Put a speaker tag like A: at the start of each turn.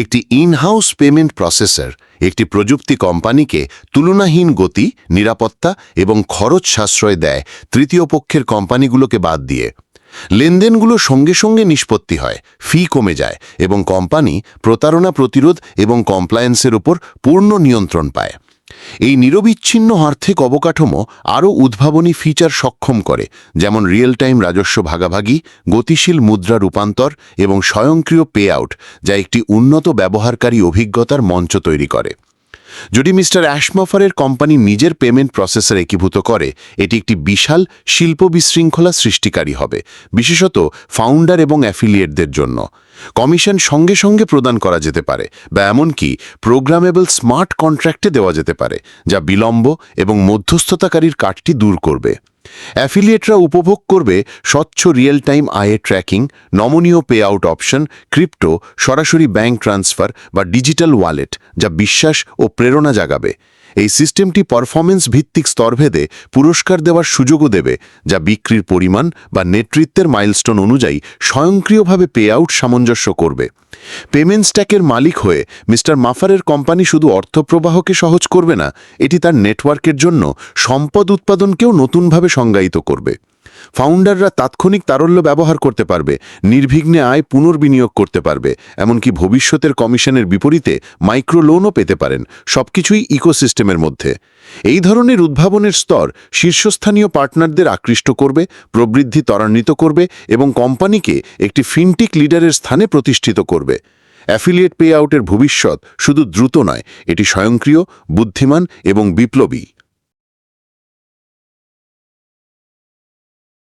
A: একটি in-house payment processor একটি প্রযুক্তি কোম্পানিকে তুলনাহীন গতি, নিরাপত্তা এবং খরচ সাশ্রয় দেয় তৃতীয় পক্ষের কোম্পানিগুলোকে বাদ দিয়ে। লেনদেনগুলো সঙ্গে সঙ্গে নিষ্পত্তি হয় ফি কমে যায় এবং কোম্পানি প্রতারণা প্রতিরোধ এবং কমপ্লায়েন্সের উপর পূর্ণ নিয়ন্ত্রণ পায়। এই নিরবিচ্ছিন্ন আর্থিক অবকাঠামো আরও উদ্ভাবনী ফিচার সক্ষম করে, যেমন রিয়েল টাইম রাজস্ব ভাগাভাগি, গতিশীল মুদ্রা রূপান্তর এবং স্বয়ংক্রিয় পে আউট, যা একটি উন্নত ব্যবহারকারী অভিজ্ঞতার মঞ্চ তৈরি করে। যদি মিস্টার অ্যাশমফারের কোম্পানি নিজের পেমেন্ট প্রসেসর একীভূত করে, এটি একটি বিশাল শিল্প বিশৃঙ্খলা সৃষ্টিকারী হবে, বিশেষত ফাউন্ডার এবং অ্যাফিলিয়েটদের জন্য। কমিশন সঙ্গে সঙ্গে প্রদান করা যেতে পারে, বা এমনকি প্রোগ্রামেবল স্মার্ট কন্ট্রাক্টে দেওয়া যেতে পারে, যা বিলম্ব এবং মধ্যস্থতাকারীর কাটটি দূর করবে। অ্যাফিলিয়েটরা উপভোগ করবে স্বচ্ছ রিয়েল টাইম আয়ের ট্র্যাকিং, নমনীয় পে আউট অপশন, ক্রিপ্টো, সরাসরি ব্যাংক ট্রান্সফার বা ডিজিটাল ওয়ালেট, যা বিশ্বাস ও প্রেরণা জাগাবে। এই সিস্টেমটি পারফরমেন্স ভিত্তিক স্তরভেদে পুরস্কার দেওয়ার সুযোগও দেবে, যা বিক্রির পরিমাণ বা নেতৃত্বের মাইলস্টোন অনুযায়ী স্বয়ংক্রিয়ভাবে পে আউট সামঞ্জস্য করবে। পেমেন্ট স্ট্যাকের মালিক হয়ে মিস্টার মাফারের কোম্পানি শুধু অর্থপ্রবাহকে সহজ করবে না, এটি তার নেটওয়ার্কের জন্য সম্পদ উৎপাদনকেও নতুনভাবে সংজ্ঞায়িত করবে। ফাউন্ডাররা তাৎক্ষণিক তারল্য ব্যবহার করতে পারবে, নির্বিঘ্নে আয় পুনর্বিনিয়োগ করতে পারবে, এমনকি ভবিষ্যতের কমিশনের বিপরীতে মাইক্রো লোনও পেতে পারেন, সবকিছুই ইকোসিস্টেমের মধ্যে। এই ধরনের উদ্ভাবনের স্তর শীর্ষস্থানীয় পার্টনারদের আকৃষ্ট করবে, প্রবৃদ্ধি ত্বরান্বিত করবে এবং কোম্পানিকে একটি ফিনটিক লিডারের স্থানে প্রতিষ্ঠিত করবে। অ্যাফিলিয়েট পে আউটের ভবিষ্যৎ শুধু দ্রুত নয় এটি স্বয়ংক্রিয় বুদ্ধিমান এবং বিপ্লবী।